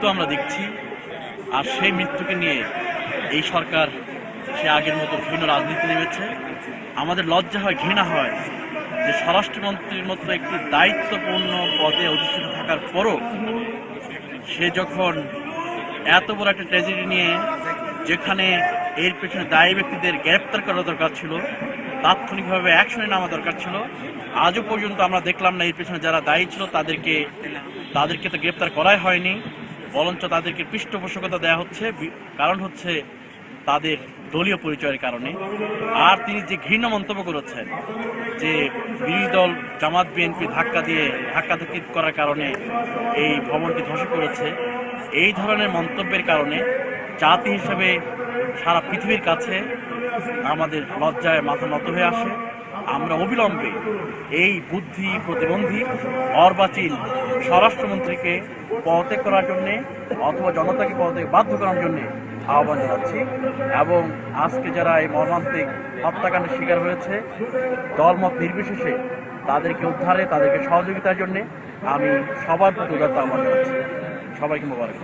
মৃত্যু আমরা দেখছি, আর সেই মৃত্যুকে নিয়ে এই সরকার সে আগের মতো ভিন্ন রাজনীতি নেমেছে। আমাদের লজ্জা হয়, ঘৃণা হয় যে স্বরাষ্ট্রমন্ত্রীর মতো একটি দায়িত্বপূর্ণ পদে অধিষ্ঠিত থাকার পরও সে যখন এত বড় একটা ট্র্যাজেডি নিয়ে যেখানে এর পেছনে দায়ী ব্যক্তিদের গ্রেপ্তার করা দরকার ছিল, তাৎক্ষণিকভাবে অ্যাকশনে নামা দরকার ছিল। আজও পর্যন্ত আমরা দেখলাম না এর পেছনে যারা দায়ী ছিল তাদেরকে তাদেরকে তো গ্রেপ্তার করাই হয়নি। বরঞ্চ তাদেরকে পৃষ্ঠপোষকতা দেওয়া হচ্ছে কারণ হচ্ছে তাদের দলীয় পরিচয়ের কারণে। আর তিনি যে ঘৃণ্য মন্তব্য করেছেন, যে বিরোধী দল জামাত বিএনপি ধাক্কা দিয়ে, ধাক্কা ধাক্কি করার কারণে এই ভবনটি ধসে পড়েছে এই ধরনের মন্তব্যের কারণে জাতি হিসেবে সারা পৃথিবীর কাছে আমাদের লজ্জায় মাথা নত হয়ে আসে। আমরা অবিলম্বে এই বুদ্ধি প্রতিবন্ধী, অর্বাচীন স্বরাষ্ট্রমন্ত্রীকে পদত্যাগ করার জন্যে অথবা জনতাকে পদত্যাগ বাধ্য করার জন্যে আহ্বান জানাচ্ছি এবং আজকে যারা এই মর্মান্তিক হত্যাকাণ্ডের শিকার হয়েছে, দলমত নির্বিশেষে তাদেরকে উদ্ধারে, তাদেরকে সহযোগিতার জন্যে আমি সবার প্রতি উদারতা আহ্বান জানাচ্ছি। সবাইকে মোবারক।